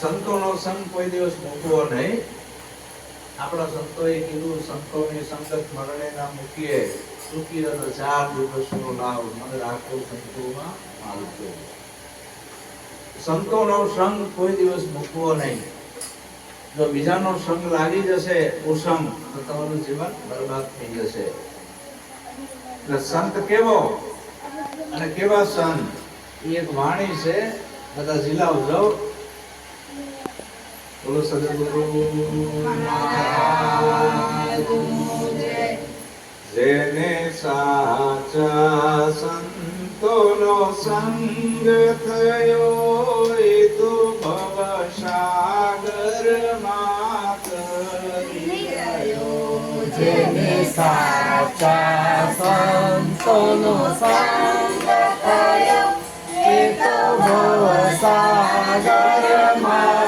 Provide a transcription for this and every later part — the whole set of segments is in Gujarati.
સંતોનો સંગ કોઈ દિવસ મૂકવો નહીં. આપણા સંતોએ કીધું, સંતોની સંગત મરણે ના મૂકીએ. સુખી રહ ચાર દિવસનો લાભ મને રાખો સંતોમાં માલતો સંતોનો સંગ કોઈ દિવસ મૂકવો નહીં. જો બીજાનો સંગ લાગી જશે ઉસંગ તો તમારું જીવન બરબાદ થઈ જશે. એટલે સંત કેવો અને કેવા સંત? એ એક વાણી છે, બધા ઝીલાવજો બોલો સદગુરુ. જેને સાચા સંતોનો સંગ થયો એ તો ભવસાગરમાં તરી ગયો. જેને સાચા સંતોનો સંગ થયો એ તો ભવસાગરમાં તરી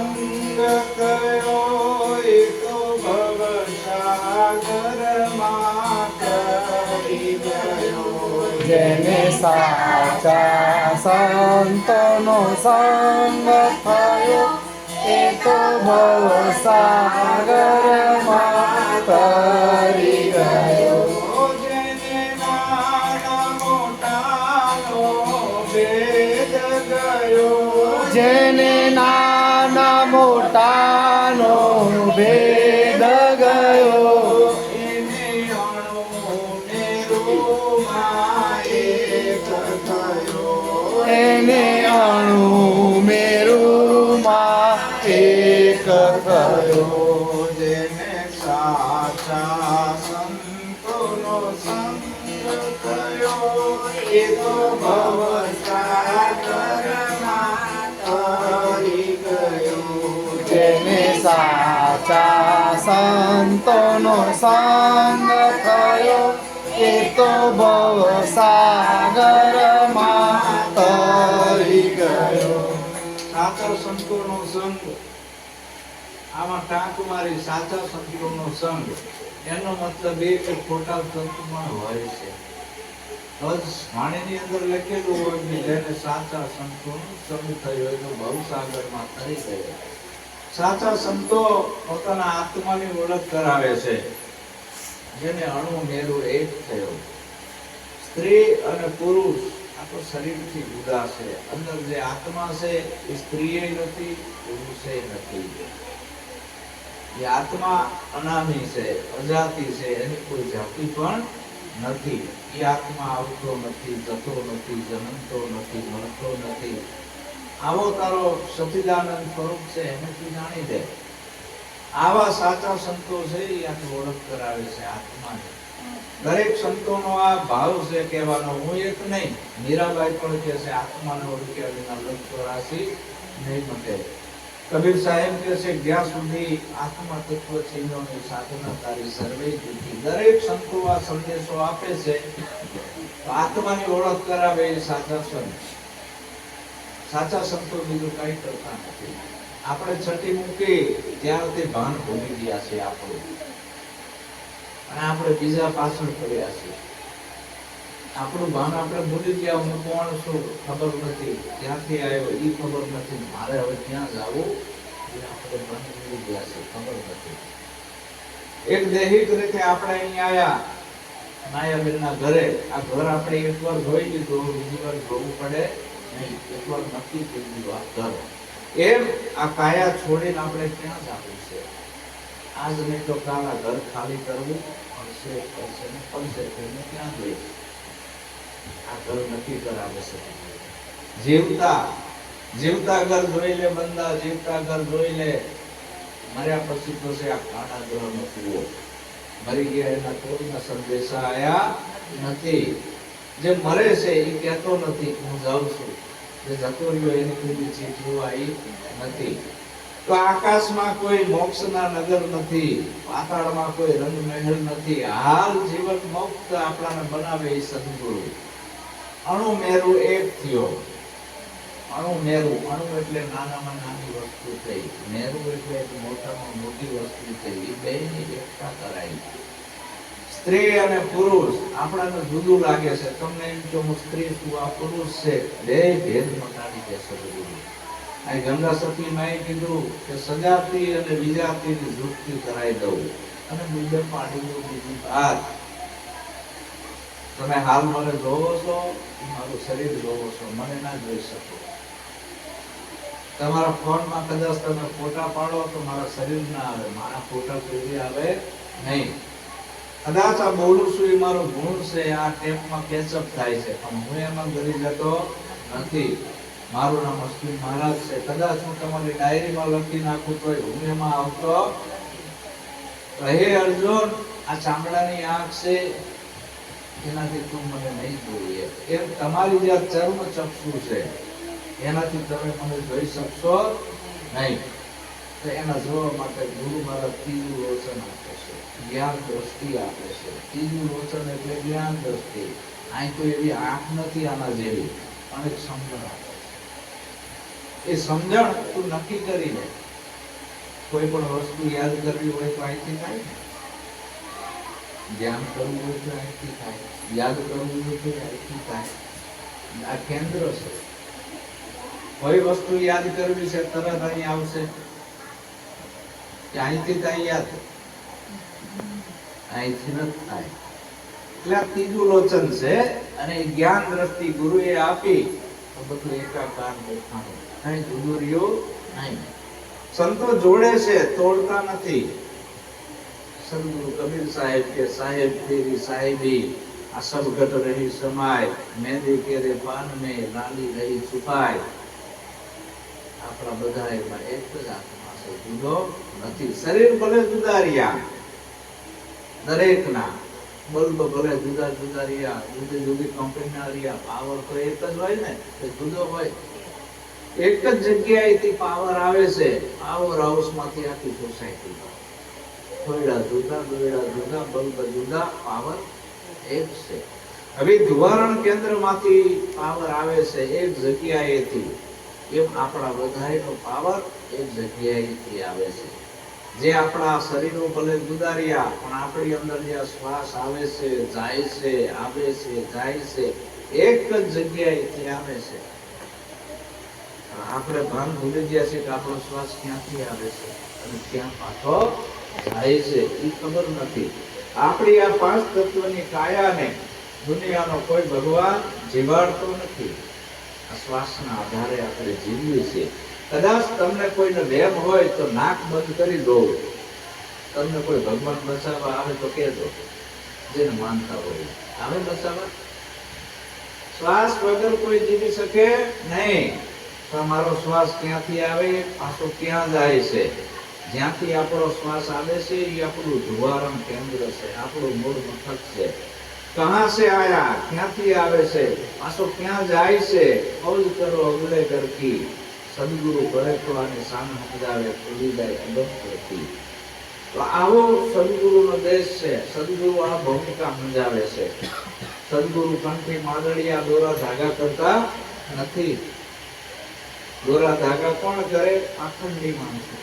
સંગ થયો એ તો ભવસાગરમાં તરી ગયો. જેને સાચા સંતોનો સંગ થયો, એ તો ભવસાગરમાં સાગર ગયો એને અણુ મેરુમાં એક થયો, જેને સાચા સંતોનો સંગ થયો, એ તો ગયો. જેને સાચા સંતોનો સંગ સાચા સંતોનો સંગ આમાં ટાંક મારી સાચા સંતોનો સંગ એનો મતલબ એ કે ખોટા સંતમાં હોય છે. વાણીની અંદર લખેલું હોય કે જેને સાચા સંતો સંગ થયો એનો ભવસાગરમાં થઈ ગયો. સાચા સંતો પોતાના આત્માની ઓળખ કરાવે છે. જેને અણુ મેરુ એક થયો. સ્ત્રી અને પુરુષ આ તો શરીરથી જુદા છે. અંદર જે આત્મા છે, એ સ્ત્રીએ નથી, પુરુષે નથી. જે આત્મા અનામી છે, અજાતિ છે, એની કોઈ જાતિ પણ નથી. એ આત્મા આવતો નથી, જતો નથી, જન્મતો નથી મળતો નથી. આવો તારો સચિદાનંદ સ્વરૂપ છે એને તું જાણી દે આવા સાચા સંતો છે, એ આખી ઓળખ કરાવે છે આત્માની. દરેક સંતોનો આ ભાવ છે કહેવાનો હું એક નહીં, મીરાબાઈ પણ કહે છે, આત્માનો ઓળખ્યા વિના લક્ષ રાશિ નહીં મટે. કબીર સાહેબ કહે છે, જ્યાં સુધી આત્મા તત્વ ચિહ્નોની સાધના તારી સર્વે જુદી દરેક સંતો આ સંદેશો આપે છે આત્માની ઓળખ કરાવે એ સાચા સંત. સાચા સંતો બીજું કઈ કરતા નથી. આપણે છઠ્ઠી મૂકી ત્યાં તે ભાન ભૂલી ગયા છે આપણું. અને આપણે બીજા પાછળ પડ્યા છીએ. આપણું ભાન આપણે ભૂલી ગયા હું કોણ છું ખબર નથી. ક્યાંથી આવ્યો એ ખબર નથી. મારે હવે ક્યાં જવું એ આપણે ભાન ભૂલી ગયા છે ખબર નથી. એક દૈહિક રીતે આપણે અહીંયા આવ્યા માયાબેનના ઘરે. આ ઘર આપણે એકવાર જોઈ લીધું, બીજી વાર જોવું પડે નહીં. એકવાર નક્કી થઈ ગયું આ ઘર. એમ આ કાયા છોડીને આપણે ક્યાં જવું છે? આજ નહીં તો કાળા ઘર ખાલી કરવું પડશે પડશે ને પડશે તેને ક્યાં જઈએ આ ઘર નક્કી કરાવે છે જીવતા જીવતા ઘર જોઈ લે બંદા, જીવતા ઘર જોઈ લે. મર્યા પછી તો છે આ કાળા ગ્રહનો કૂવો. મરી ગયા એના કોઈના સંદેશા આયા નથી. જે મરે છે એ કહેતો નથી હું જાઉં છું. જે જતો રહ્યો એની કોઈ ચીજ જોવાઈ નથી. તો આકાશમાં કોઈ મોક્ષના નગર નથી, પાતાળમાં કોઈ રંગ મહેલ નથી. હાલ જીવન મુક્ત આપણાને બનાવે એ સદગુરુ. અણુ મેરુ એક થયો. અણુ મેરુ, અણુ એટલે નાનામાં નાની વસ્તુ થઈ. મેરુ એટલે મોટામાં મોટી વસ્તુ થઈ. એ બેયની એકતા કરાઈ. સ્ત્રી અને પુરુષ, આપણાને જુદું લાગે છે. તમને એમ કે હું સ્ત્રી છું, આ પુરુષ છે. બે ભેદ મટાડી દેશે બધું અહીં ગંગા સતી માએ કીધું કે સજાતી અને વિજાતીની વૃત્તિ કરાવી દઉં. અને બીજા દઉં બીજી વાત તમે હાલ મને જોવો છો મારું શરીર જોવો છો મને ના જોઈ શકો. તમારા ફોનમાં કદાચ તમે ફોટા પાડો તો મારા શરીર ના આવે મારા ફોટા કોઈ આવે નહીં. કદાચ આ બોલું છું એ મારો ગુણ છે આ ટેપમાં કેચઅપ થાય છે પણ હું એમાં ગરી જતો નથી. મારું નામ અશ્વિન મહારાજ છે. કદાચ હું તમારી ડાયરીમાં લખી નાખું તો હું એમાં આવતો. હે અર્જુન, આ ચામડાની આંખ છે. એનાથી તું મને નહીં જોઈએ એમ. તમારી જે ચર્મ ચક્ષુ છે. એનાથી તમે મને જોઈ શકશો નહીં. તો એના જોવા માટે ગુરુ મારા ત્રીજું લોચન આપે છે. જ્ઞાન દ્રષ્ટિ આપે છે. ત્રીજું લોચન એટલે જ્ઞાન દ્રષ્ટિ. અહીં કોઈ એવી આંખ નથી આના જેવી. અને ક્ષમતા એ સમજણ તું નક્કી કરી લે કોઈ પણ વસ્તુ યાદ કરવી હોય તો અહીંથી થાય ધ્યાન કરવું હોય તો અહીંથી થાય. યાદ કરવું હોય તો અહીંથી થાય. આ કેન્દ્ર છે. કોઈ વસ્તુ યાદ કરવી છે તરત અહીં આવશે. કે અહીંથી થાય યાદ? અહીંથી નથી થાય. એટલે આ ત્રીજું લોચન છે અને જ્ઞાન દ્રષ્ટિ ગુરુએ આપી. બધું એકાકાર દેખાણું. કઈ જુદું રહ્યું નહીં. સંતો જોડે છે તોડતા નથી. સદગુરુ કબીર સાહેબ કે સાહેબ તેરી સાહેબી આ સબ ઘટ રહી સમાય મેંદી કેરે પાન મે લાલી રહી છુપાય. આપણા બધા એમાં એક જ આત્મા છે જુદો નથી. શરીર ભલે જુદા રહ્યા દરેકના બલ્બ ભલે જુદા જુદા રહ્યા, જુદી જુદી કંપનીના રહ્યા પાવર તો એક જ હોય ને, તે જુદો હોય. એક જ જગ્યાએથી પાવર આવે છે પાવર હાઉસમાંથી આખી સોસાયટી થોડા જુદા દોડા જુદા બલ્બ જુદા પાવર એક છે. હવે ધુવારણ કેન્દ્રમાંથી પાવર આવે છે એક જગ્યાએથી, એમ આપણા બધાનો પાવર એક જગ્યાએથી આવે છે. જે આપણા શરીરો ભલે ગુદારિયા, પણ આપણી અંદર જે શ્વાસ આવે છે, જાય છે, આવે છે, જાય છે, એક જ જગ્યાએથી આવે છે. આપણે ભાન ભૂલી ગયા છે કે આપણો શ્વાસ ક્યાંથી આવે છે અને ક્યાં પાછો જાય છે, એ ખબર નથી. આપણી આ પાંચ તત્વની કાયાને દુનિયાનો કોઈ ભગવાન જીવાડતો નથી. આ શ્વાસના આધારે આપણે જીવીએ છીએ. કદાચ તમને કોઈને વેમ હોય તો નાક બંધ કરી દો. તમને કોઈ ભગવાન બચાવવા આવે તો કહેજો, જેને માનતા હોય. આવે બચાવવા શ્વાસ વગર કોઈ જીવી શકે નહીં. તમારો શ્વાસ ક્યાંથી આવે? પાછો ક્યાં જાય છે? જ્યાંથી આપણો શ્વાસ આવે છે, એ આપણું ધુવારણ કેન્દ્ર છે, આપણું મૂળ મથક છે. કહા સે આયા? ક્યાંથી આવે છે? પાછો ક્યાં જાય છે? અવજ કરો અવલે કરકી સદગુરુ કરે તો આને સામે સમજાવે ખુલી જાય અગમ કરતી તો આવો સદગુરુનો દેશ છે. સદગુરુ આ ભૂમિકા સમજાવે છે. સદગુરુ કંઠી માદળિયા દોરા ધાગા કરતા નથી. દોરા ધાગા કોણ કરે? આખંડી માણસો.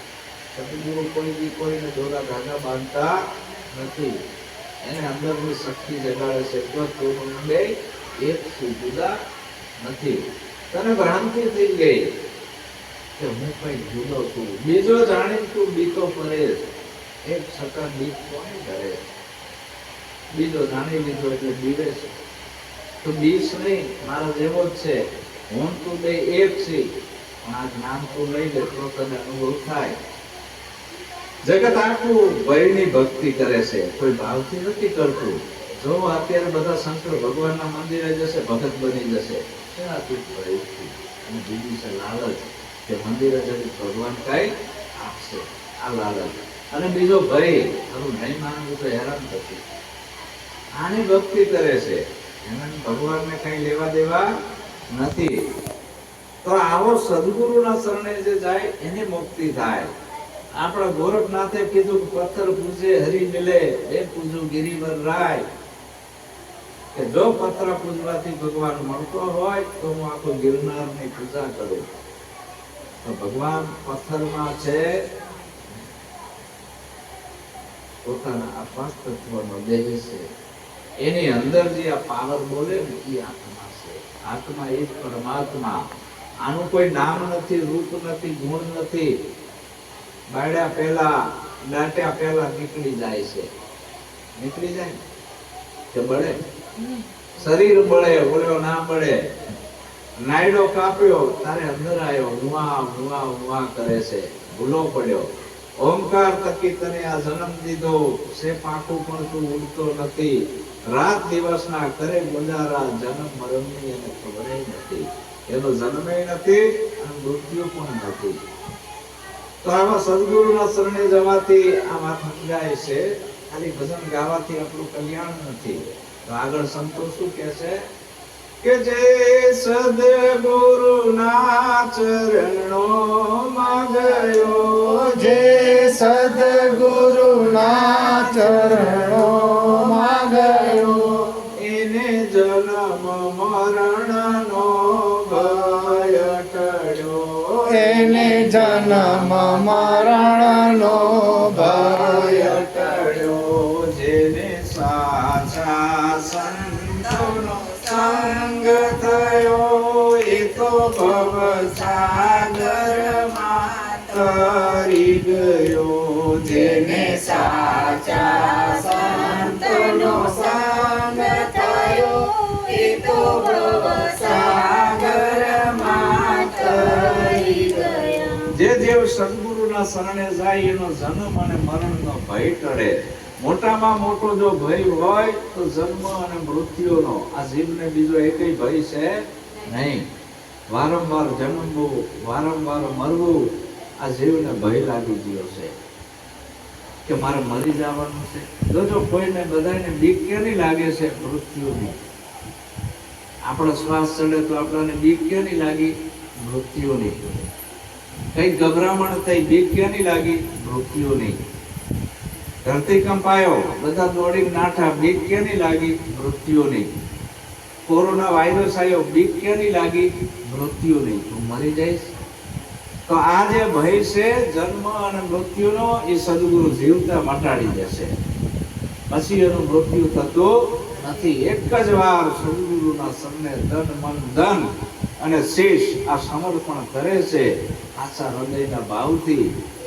સદગુરુ કોઈ બી કોઈને દોરા ધાગા બાંધતા નથી. એને અંદરની શક્તિ જગાડે છે. તો તું એક નથી. તને ભ્રાંતિ થઈ ગઈ. કે હું કઈ જુદો છું બીજો જાણી તું બીતો પડે એક છતાં બીક કોને કરે બીજો જાણી લીધો એટલે બીવે છે તો બીસ નહીં મારા જેવો જ છે હું તું બે એક છે પણ આ જ્ઞાન તું લઈ લે તો તને અનુભવ થાય જગત આખું ભયની ભક્તિ કરે છે કોઈ ભાવથી નથી કરતું જો અત્યારે બધા શંકર ભગવાનના મંદિરે જશે, ભગત બની જશે. શેનાથી ભયથી અને બીજી છે લાલચ. કે મંદિરે જઈને ભગવાન કઈ આપશે. આ લાલચ. અને બીજો ભય, આનું નહીં માનવું તો હેરાન થશે. આની ભક્તિ કરે છે. એને ભગવાનને કંઈ લેવા દેવા નથી. તો આવો સદગુરુના શરણે જે જાય, એની મુક્તિ થાય. આપણા ગોરખનાથે કીધું પથ્થર પૂજે, હરી મિલે. એ પૂજું ગિરિવર રાય. કે જો પથ્થર પૂજવાથી ભગવાન મળતો હોય, તો હું આખો ગિરનારની પૂજા કરું. તો ભગવાન પથ્થરમાં છે. પોતાના આ પાંચ તત્વનો દેહ છે. એની અંદર જે આ પાવર બોલે ને એ આત્મા છે. આત્મા એ જ પરમાત્મા. આનું કોઈ નામ નથી રૂપ નથી ગુણ નથી. બાળ્યા પહેલા દાટ્યા પહેલા નીકળી જાય છે. નીકળી જાય ને? કે બળે? શરીર બળે બોલ્યો ના બળે. નાયડો કાપ્યો, તારે અંદર આવ્યો હુઆ હુઆ હુઆ કરે છે. ભૂલો પડ્યો. ઓમકાર તકી તને આ જન્મ દીધો. સે પાકું પણ તું ઉડતો નથી. રાત દિવસના કરે ગુજારા, જન્મ મરણની એને ખબર નથી. એનો જન્મે નથી અને મૃત્યુ પણ નથી. તો આમાં સદગુરુના શરણે જવાથી આ વાત સમજાય છે. ખાલી ભજન ગાવાથી આપણું કલ્યાણ નથી. તો આગળ સંતો શું કહે છે કે જે સદગુરુના ચરણો ગયો. જે સદગુરુના ચરણોમાં ગયો. એને જન્મ મરણનો ભય ટળ્યો. એને જન્મ મરણનો ભય સદગુરુના શરણે જાય, એનો જન્મ અને મરણનો ભય ટળે. મોટામાં મોટો જો ભય હોય, તો જન્મ અને મૃત્યુનો. આ જીવને બીજો એકય ભય છે નહીં. વારંવાર જન્મવું, વારંવાર મરવું, આ જીવને ભય લાગી ગયો છે. કે મારે મરી જવાનું છે? જોજો કોઈને બધાને બીક કેની લાગે છે મૃત્યુની? આપણો શ્વાસ ચડે તો આપણને બીક કેની લાગી? મૃત્યુની. કઈ ગભરામણ થઈ, બીક ક્યાંની લાગી? મૃત્યુની. ધરતીકંપ આવ્યો બધા દોડી નાઠા, બીક ક્યાંની લાગી? મૃત્યુની. કોરોના વાયરસ આવ્યો બીક ક્યાંની લાગી? મૃત્યુની. તું મરી જઈશ? તો આ જે ભય છે, જન્મ અને મૃત્યુનો, એ સદગુરુ જીવતા મટાડી દેશે. પછી એનું મૃત્યુ થતું નથી. એક જ વાર સદગુરુના સમને ધન, મન, ધન અને શેષ આ સમર્પણ કરે છે. આશા હૃદયના ભાવથી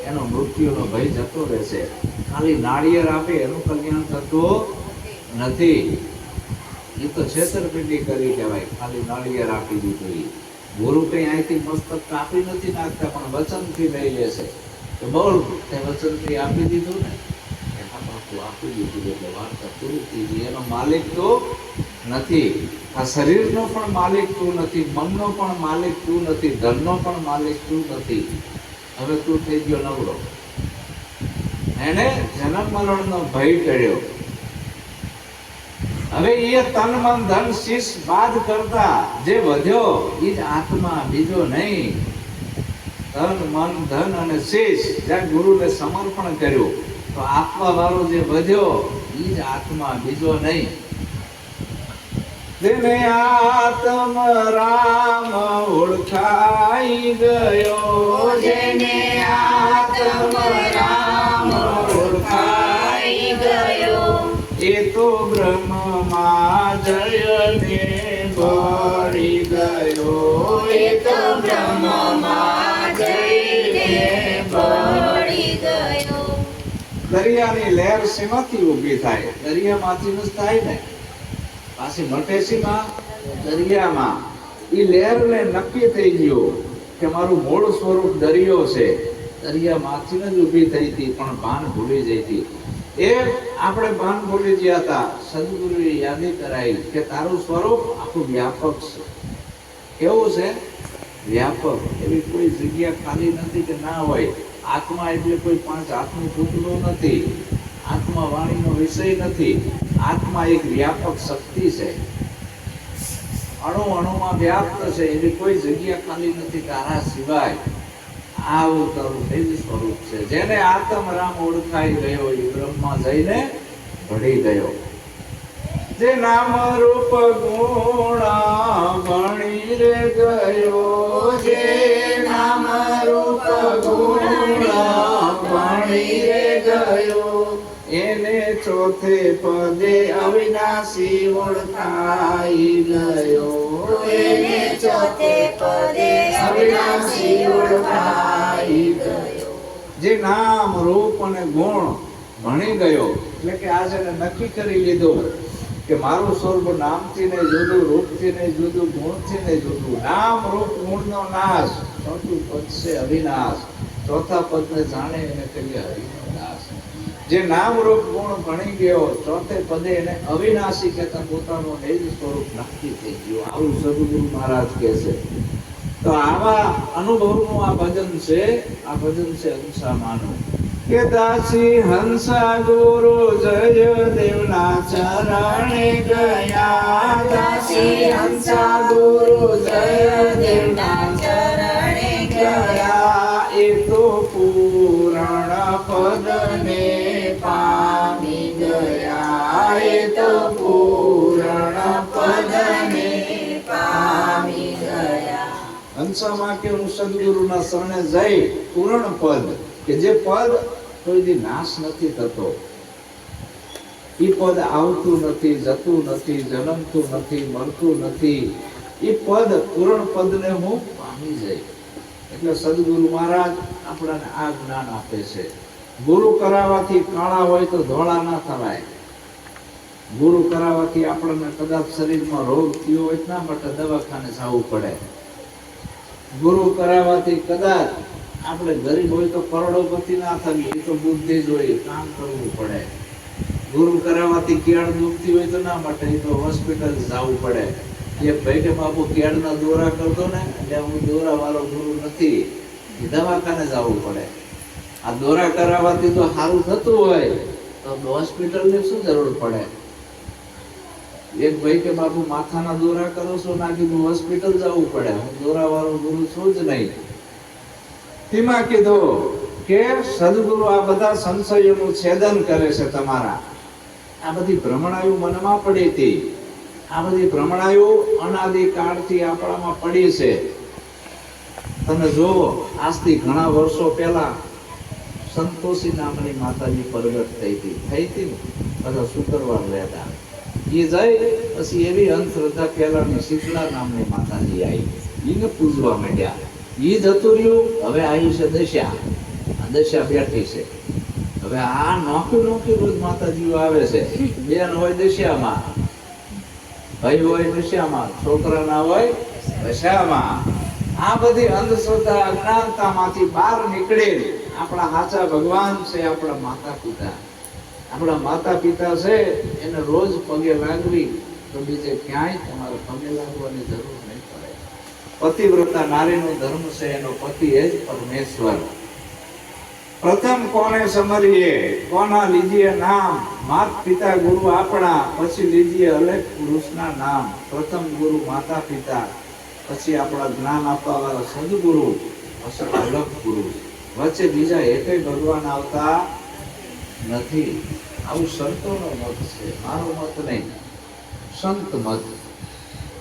એનો મૃત્યુનો ભય જતો રહેશે. ખાલી નાળિયેર આપે એનું કલ્યાણ થતું નથી. એ તો છેતરપિંડી કરી કહેવાય. ખાલી નાળિયેર આપી દીધું ગુરુ કંઈ અહીંથી મસ્તક કાપી નથી નાખતા, પણ વચનથી લઈ લેશે તો બોલ, તે વચનથી આપી દીધું ને? એના બાપુ આપી દીધું એટલે વાર્તા પૂરી થઈ એનો માલિક તો નથી. આ શરીરનો પણ માલિક તું નથી, મનનો પણ માલિક તું નથી, ધનનો પણ માલિક તું નથી. હવે તું થઈ ગયો નવરો એને જન્મ મરણનો ભય ટળ્યો હવે એ તન મન ધન શીશ બાદ કરતા જે વધ્યો, એ જ આત્મા બીજો નહીં. તન, મન, ધન અને શીશ જ્યાં ગુરુને સમર્પણ કર્યું, તો આત્મા વાળો જે વધ્યો, એ જ આત્મા બીજો નહીં. જેને આત્મ રામ ઓળખાઈ ગયો. જેને આત્મ રામ ઓળખાઈ ગયો. એ તો બ્રહ્મમાં જયને ભરી ગયો. એ તો બ્રહ્મમાં જયને ભરી ગયો. દરિયાની લહેર શેમાંથી ઊભી થાય? દરિયામાંથી જ થાય ને? પાછી મટેસીમાં દરિયામાં એ લહેરને નક્કી થઈ ગયું કે મારું મૂળ સ્વરૂપ દરિયો છે. દરિયામાંથી જ ઊભી થઈ હતી, પણ ભાન ભૂલી જઈ હતી. એ આપણે ભાન ભૂલી ગયા હતા. સદગુરુએ યાદી કરાવી કે તારું સ્વરૂપ આખું વ્યાપક છે. કેવું છે? વ્યાપક. એવી કોઈ જગ્યા ખાલી નથી કે ના હોય. આત્મા એટલે કોઈ પાંચ હાથનું પૂતળું નથી. આત્મા વાણીનો વિષય નથી. આત્મા એક વ્યાપક શક્તિ છે. અણુ અણુમાં વ્યાપ્ત છે. એની કોઈ જગ્યા ખાલી નથી તારા સિવાય આ તારું સ્વરૂપ છે. જેને આત્મ રામ ઓળખાઈ ગયો એ બ્રહ્મા જઈને ભળી ગયો. જે નામ રૂપ ગુણા ભણી રે ગયો. જે નામ રૂપ ગુણા ભણી રે ગયો. એને ચોથે પદે અવિનાશી ઓળખાઈ ગયો. એને ચોથે પદે અવિનાશી ઓળખાઈ ગયો. જે નામ રૂપ અને ગુણ ભણી ગયો. એટલે કે આજે એને નક્કી કરી લીધો કે મારું સ્વરૂપ નામથી ને જુદું રૂપથી ને જુદું ગુણથી ને જુદું. નામ રૂપ ગુણનો નાશ. ચોથું પદ છે અવિનાશ. ચોથા પદને જાણે એને કહીએ હરિનો દાસ જે નામ રૂપ ગુણ ભણી ગયો, ચોથે પદે એને અવિનાશી કહેતા પોતાનું નિજ સ્વરૂપ નક્કી થઈ ગયું. આવું સદગુરુ મહારાજ કહે છે. તો આવા અનુભવનું આ ભજન છે, આ ભજન છે હંસામાનું કે દાસી હંસા ગુરુ જય દેવના ચરણે ગયા. દાસી હંસા ગુરુ જય દેવના હંસામાં કેવું સદગુરુના શરણે જઈ પૂર્ણ પદ, કે જે પદ કોઈ નાશ નથી થતો. એ પદ આવતું નથી, જતું નથી, જન્મતું નથી, મળતું નથી. એ પદ પૂરણ પદને હું પામી જઈ. એટલે સદગુરુ મહારાજ આપણને આ જ્ઞાન આપે છે. ગુરુ કરાવવાથી કાળા હોય તો ધોળા ના થવાય. ગુરુ કરાવવાથી આપણને કદાચ શરીરમાં રોગ થયો હોય ના માટે દવાખાને જવું પડે. ગુરુ કરાવવાથી કદાચ આપણે ગરીબ હોય તો કરોડોપતિ ના થવી એ તો બુદ્ધિ જ હોય કામ કરવું પડે. ગુરુ કરાવવાથી કેળ દુખતી હોય તો ના માટે, એ તો હોસ્પિટલ જવું પડે. એ ભાઈ કે બાપુ કેળના દોરા કરતો ને, એટલે હું દોરાવાળો ગુરુ નથી, એ દવાખાને જવું પડે. આ દોરા કરાવવાથી તો સારું થતું હોય, તો હોસ્પિટલની શું જરૂર પડે? એક ભાઈ કે, બાપુ, માથાના દોરા કરો છો ના કીધું હોસ્પિટલ જવું પડે. હું દોરા વાળો ગુરુ છું જ નહીં. તેમાં કીધું કે, સદગુરુ આ બધા સંશયોનું છેદન કરે છે તમારા. આ બધી ભ્રમણાયુ મનમાં પડી હતી. આ બધી ભ્રમણાયુ અનાદિ કાળથી આપણામાં પડી છે. તમે જોવો આજથી ઘણા વર્ષો પહેલા સંતોષી નામની માતાજી પરગટ થઈ હતી. થઈ હતી ને? બધા શુક્રવાર રહેતા એ જાય, પછી એવી અંધશ્રદ્ધા પહેલાની શીતળા નામની માતાજી આવી. એને પૂજવા માંડ્યા. એ જતું રહ્યું, હવે આવી છે દશા. આ દશા બેઠી છે. હવે આ નોકી નોકી રોજ માતાજીઓ આવે છે. બેન હોય દશામાં, ભાઈ હોય દશામાં, છોકરાના હોય દશામાં. આ બધી અંધશ્રદ્ધા અજ્ઞાનતામાંથી બહાર નીકળેલી. આપણા સાચા ભગવાન છે, આપણા માતા પિતા આપણા માતા પિતા છે, એને રોજ પગે લાગવી, તો બીજે ક્યાંય તમારે પગે લાગવાની જરૂર નહીં પડે. પતિવ્રતા નારીનો ધર્મ છે, એનો પતિ એ જ પરમેશ્વર. પ્રથમ કોને સમરીએ? કોના લીજીએ નામ? માત પિતા ગુરુ આપણા, પછી લીજીએ અલેખ પુરુષના નામ. પ્રથમ ગુરુ માતા પિતા પછી આપણા જ્ઞાન આપવા વાળા સદગુરુ, પછી અલગ ગુરુ વચ્ચે બીજા એકે ભગવાન આવતા નથી. આવું સંતોનો મત છે. મારો મત નહીં. સંત મત.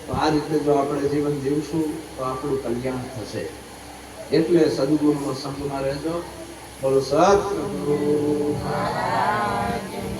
તો આ રીતે જો આપણે જીવન જીવશું, તો આપણું કલ્યાણ થશે. એટલે સદગુરુનો સંગમાં રહેજો. બોલો મહારાજ.